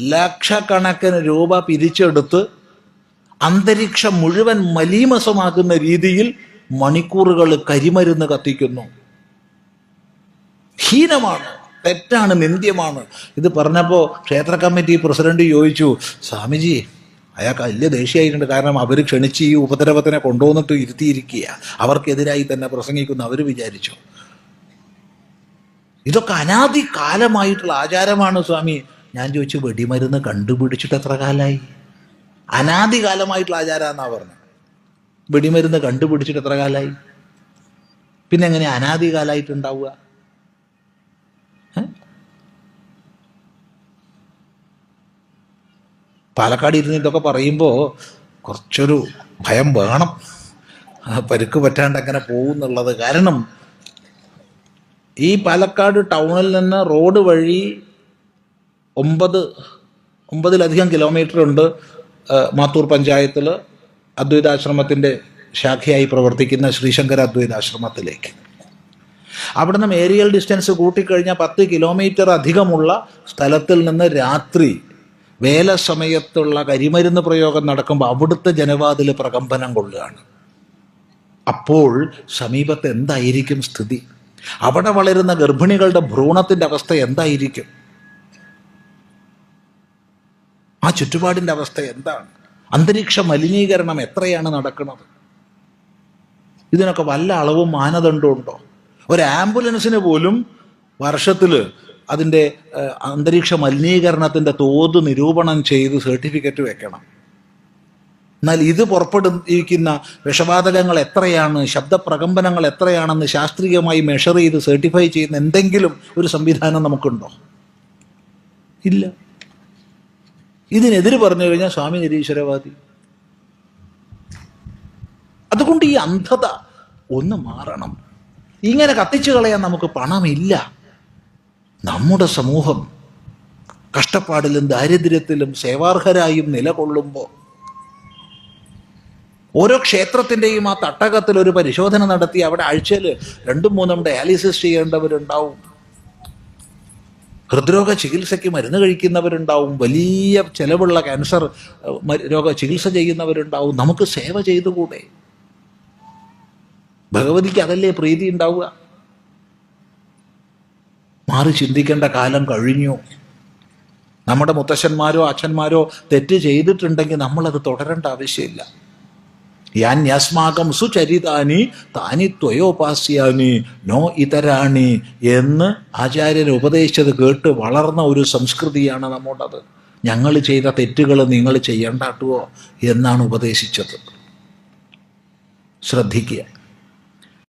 ലക്ഷക്കണക്കിന് രൂപ പിരിച്ചെടുത്ത് അന്തരീക്ഷം മുഴുവൻ മലീമസമാക്കുന്ന രീതിയിൽ മണിക്കൂറുകൾ കരിമരുന്ന് കത്തിക്കുന്നു. ഹീനമാണ് തെറ്റാണ് നിന്ദ്യമാണ്. ഇത് പറഞ്ഞപ്പോൾ ക്ഷേത്ര കമ്മിറ്റി പ്രസിഡന്റ് ചോദിച്ചു സ്വാമിജി അയാൾക്ക് വലിയ ദേഷ്യമായിട്ടുണ്ട്. കാരണം അവർ ക്ഷണിച്ച് ഈ ഉപദ്രവത്തിനെ കൊണ്ടുവന്നിട്ട് ഇരുത്തിയിരിക്കുക അവർക്കെതിരായി തന്നെ പ്രസംഗിക്കുന്നു അവർ വിചാരിച്ചു. ഇതൊക്കെ അനാദി കാലമായിട്ടുള്ള ആചാരമാണ് സ്വാമി. ഞാൻ ചോദിച്ചു വെടിമരുന്ന് കണ്ടുപിടിച്ചിട്ട് എത്ര കാലമായി അനാദികാലമായിട്ടുള്ള കാലമായിട്ടുള്ള ആചാരമെന്നാ പറഞ്ഞത് വെടിമരുന്ന് കണ്ടുപിടിച്ചിട്ട് എത്ര കാലമായി പിന്നെ എങ്ങനെ അനാദികാലമായിട്ടുണ്ടാവുക? പാലക്കാട് ഇരുന്നിട്ടൊക്കെ പറയുമ്പോൾ കുറച്ചൊരു ഭയം വേണം. പരുക്ക് പറ്റാണ്ട് അങ്ങനെ പോകുന്നുള്ളത് കാരണം ഈ പാലക്കാട് ടൗണിൽ നിന്ന് റോഡ് വഴി ഒമ്പത് ഒമ്പതിലധികം കിലോമീറ്റർ ഉണ്ട് മാത്തൂർ പഞ്ചായത്തിൽ അദ്വൈതാശ്രമത്തിന്റെ ശാഖയായി പ്രവർത്തിക്കുന്ന ശ്രീശങ്കര അദ്വൈതാശ്രമത്തിലേക്ക്. അവിടുന്ന് ഏരിയൽ ഡിസ്റ്റൻസ് കൂട്ടിക്കഴിഞ്ഞാൽ പത്ത് കിലോമീറ്റർ അധികമുള്ള സ്ഥലത്തിൽ നിന്ന് രാത്രി വേല സമയത്തുള്ള കരിമരുന്ന് പ്രയോഗം നടക്കുമ്പോൾ അവിടുത്തെ ജനവാതിൽ പ്രകമ്പനം കൊള്ളുകയാണ്. അപ്പോൾ സമീപത്ത് എന്തായിരിക്കും സ്ഥിതി? അവിടെ വളരുന്ന ഗർഭിണികളുടെ ഭ്രൂണത്തിന്റെ അവസ്ഥ എന്തായിരിക്കും? ആ ചുറ്റുപാടിന്റെ അവസ്ഥ എന്താണ്? അന്തരീക്ഷ മലിനീകരണം എത്രയാണ് നടക്കുന്നത്? ഇതിനൊക്കെ വല്ല അളവും മാനദണ്ഡം ഉണ്ടോ ഒരു ആംബുലൻസിന് പോലും വർഷത്തിൽ അതിന്റെ അന്തരീക്ഷ മലിനീകരണത്തിന്റെ തോത് നിരൂപണം ചെയ്ത് സർട്ടിഫിക്കറ്റ് വെക്കണം. എന്നാൽ ഇത് പുറപ്പെടുവിക്കുന്ന വിഷവാതകങ്ങൾ എത്രയാണ്? ശബ്ദപ്രകമ്പനങ്ങൾ എത്രയാണെന്ന് ശാസ്ത്രീയമായി മെഷർ ചെയ്ത് സർട്ടിഫൈ ചെയ്യുന്ന എന്തെങ്കിലും ഒരു സംവിധാനം നമുക്കുണ്ടോ? ഇല്ല. ഇതിനെതിര് പറഞ്ഞു കഴിഞ്ഞാൽ സ്വാമി നിരീശ്വരവാദി. അതുകൊണ്ട് ഈ അന്ധത ഒന്ന് മാറണം. ഇങ്ങനെ കത്തിച്ചു കളയാൻ നമുക്ക് പണമില്ല. നമ്മുടെ സമൂഹം കഷ്ടപ്പാടിലും ദാരിദ്ര്യത്തിലും സേവാർഹരായും നിലകൊള്ളുമ്പോൾ ഓരോ ക്ഷേത്രത്തിന്റെയും ആ തട്ടകത്തിൽ ഒരു പരിശോധന നടത്തി അവിടെ ആഴ്ചയിൽ രണ്ടും മൂന്നും ഡയാലിസിസ് ചെയ്യേണ്ടവരുണ്ടാവും. ഹൃദ്രോഗ ചികിത്സയ്ക്ക് മരുന്ന് കഴിക്കുന്നവരുണ്ടാവും വലിയ ചിലവുള്ള ക്യാൻസർ രോഗ ചികിത്സ ചെയ്യുന്നവരുണ്ടാവും നമുക്ക് സേവ ചെയ്തുകൂടെ? ഭഗവതിക്ക് അതല്ലേ പ്രീതി ഉണ്ടാവുക? മാറി ചിന്തിക്കേണ്ട കാലം കഴിഞ്ഞു. നമ്മുടെ മുത്തശ്ശന്മാരോ അച്ഛന്മാരോ തെറ്റ് ചെയ്തിട്ടുണ്ടെങ്കിൽ നമ്മളത് തുടരേണ്ട ആവശ്യമില്ല. യാന്യസ്മാകം സുചരിതാനി താനി ത്വയോപാസ്യാനി നോ ഇതരാണി എന്ന് ആചാര്യൻ ഉപദേശിച്ചത് കേട്ട് വളർന്ന ഒരു സംസ്കൃതിയാണ് നമ്മുടേത്. ഞങ്ങൾ ചെയ്ത തെറ്റുകൾ നിങ്ങൾ ചെയ്യണ്ടാട്ടുവോ എന്നാണ് ഉപദേശിച്ചത്. ശ്രദ്ധിക്കുക.